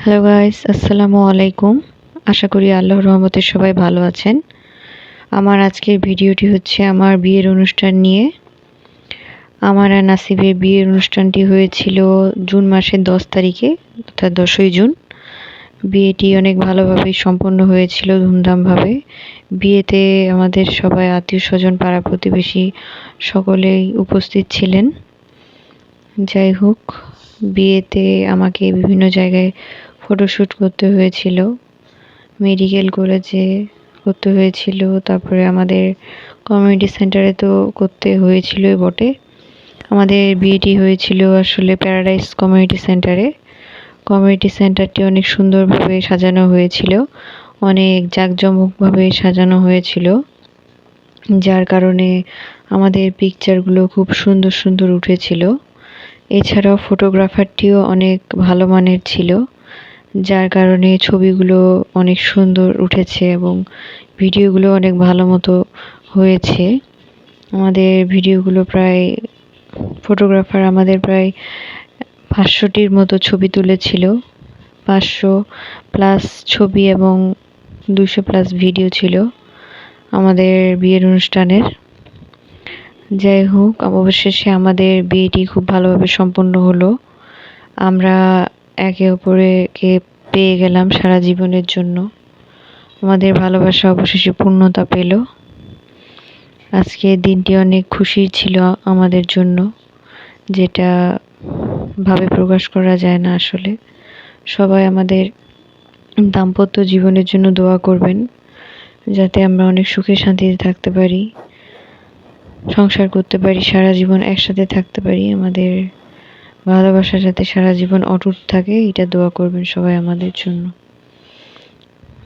Hello guys, আসসালামু আলাইকুম। আশা করি আল্লাহর রহমতে সবাই ভালো আছেন। আমার আজকের ভিডিওটি হচ্ছে আমার বিয়ের অনুষ্ঠান নিয়ে। আমার আর নাসিবের বিয়ের অনুষ্ঠানটি হয়েছিল জুন মাসের দশ তারিখে, অর্থাৎ দশই জুন। বিয়েটি অনেক ভালোভাবেই সম্পন্ন হয়েছিল ধুমধামভাবে। বিয়েতে আমাদের সবাই আত্মীয় স্বজন, পাড়া প্রতিবেশী সকলেই উপস্থিত ছিলেন। যাই হোক, বিয়েতে আমাকে বিভিন্ন জায়গায় ফটোশ্যুট করতে হয়েছিল। মেডিকেল কলেজে করতে হয়েছিল। তারপরে আমাদের কমিউনিটি সেন্টারে তো করতে হয়েছিলই বটে। আমাদের বিয়েটি হয়েছিল আসলে প্যারাডাইস কমিউনিটি সেন্টারে। কমিউনিটি সেন্টারটি অনেক সুন্দরভাবে সাজানো হয়েছিল। অনেক জাঁকজমকভাবে সাজানো হয়েছিল। যার কারণে আমাদের পিকচারগুলো খুব সুন্দর সুন্দর উঠেছিল। এছাড়াও ফটোগ্রাফারটিও অনেক ভালো মানের ছিল। যার কারণে ছবিগুলো অনেক সুন্দর উঠেছে এবং ভিডিওগুলো অনেক ভালো মতো হয়েছে। আমাদের ভিডিওগুলো প্রায়, ফটোগ্রাফার আমাদের প্রায় পাঁচশোটির মতো ছবি তুলেছিল। পাঁচশো প্লাস ছবি এবং দুশো প্লাস ভিডিও ছিল আমাদের বিয়ের অনুষ্ঠানের। যাই হোক, অবশেষে আমাদের বিয়েটি খুব ভালোভাবে সম্পন্ন হলো। আমরা একে অপরকে পেয়ে গেলাম সারা জীবনের জন্য। আমাদের ভালোবাসা অবশেষে পূর্ণতা পেল। আজকে দিনটি অনেক খুশি ছিল আমাদের জন্য, যেটা ভাবে প্রকাশ করা যায় না আসলে। সবাই আমাদের দাম্পত্য জীবনের জন্য দোয়া করবেন, যাতে আমরা অনেক সুখে শান্তিতে থাকতে পারি, সংসার করতে পারি, সারা জীবন একসাথে থাকতে পারি আমাদের ভালোবাসা যাতে সারা জীবন অটুট থাকে, এটা দোয়া করবেন সবাই আমাদের জন্য।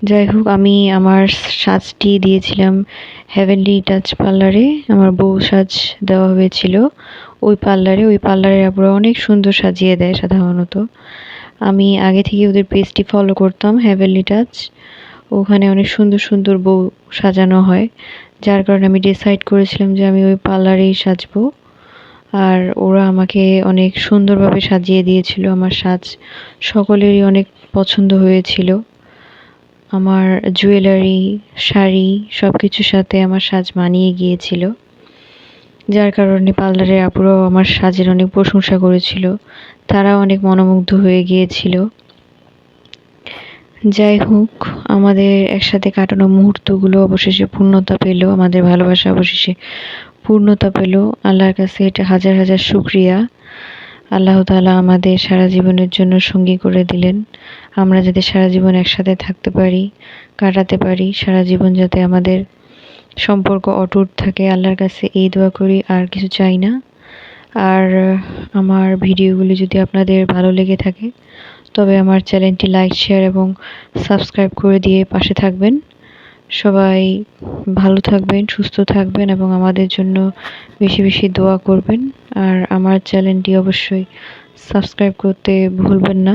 যাই হোক, আমি আমার সাজটি দিয়েছিলাম হ্যাভেনলি টাচ পার্লারে আমার বউ সাজ দেওয়া হয়েছিল ওই পার্লারে ওই পার্লারে আপনারা অনেক সুন্দর সাজিয়ে দেয় সাধারণত। আমি আগে থেকে ওদের পেজটি ফলো করতাম হ্যাভেনলি টাচ ওখানে অনেক সুন্দর সুন্দর বউ সাজানো হয়। যার কারণে আমি ডিসাইড করেছিলাম যে আমি ওই পার্লারেই সাজবো। আর ওরা আমাকে অনেক সুন্দরভাবে সাজিয়ে দিয়েছিল আমার সাজ। সকলেরই অনেক পছন্দ হয়েছিল। আমার জুয়েলারি, শাড়ি সব কিছুর সাথে আমার সাজ মানিয়ে গিয়েছিল। যার কারণে পার্লারের আপুরাও আমার সাজের অনেক প্রশংসা করেছিল। তারা অনেক মনোমুগ্ধ হয়ে গিয়েছিল। যাই হোক, আমাদের একসাথে কাটানো মুহূর্তগুলো অবশেষে পূর্ণতা পেল, আমাদের ভালোবাসা অবশেষে পূর্ণতা পেল। আল্লাহর কাছে এটা হাজার হাজার শুক্রিয়া। আল্লাহ তালা আমাদের সারা জীবনের জন্য সঙ্গী করে দিলেন। আমরা যাতে সারা জীবন একসাথে থাকতে পারি, কাটাতে পারি, সারা জীবন যাতে আমাদের সম্পর্ক অটুট থাকে, আল্লাহর কাছে এই দোয়া করি, আর কিছু চাই না। আর আমার ভিডিওগুলি যদি আপনাদের ভালো লেগে থাকে, তবে আমার চ্যানেলটি লাইক, শেয়ার এবং সাবস্ক্রাইব করে দিয়ে পাশে থাকবেন। সবাই ভালো থাকবেন, সুস্থ থাকবেন এবং আমাদের জন্য বেশি বেশি দোয়া করবেন। আর আমার চ্যানেলটি অবশ্যই সাবস্ক্রাইব করতে ভুলবেন না।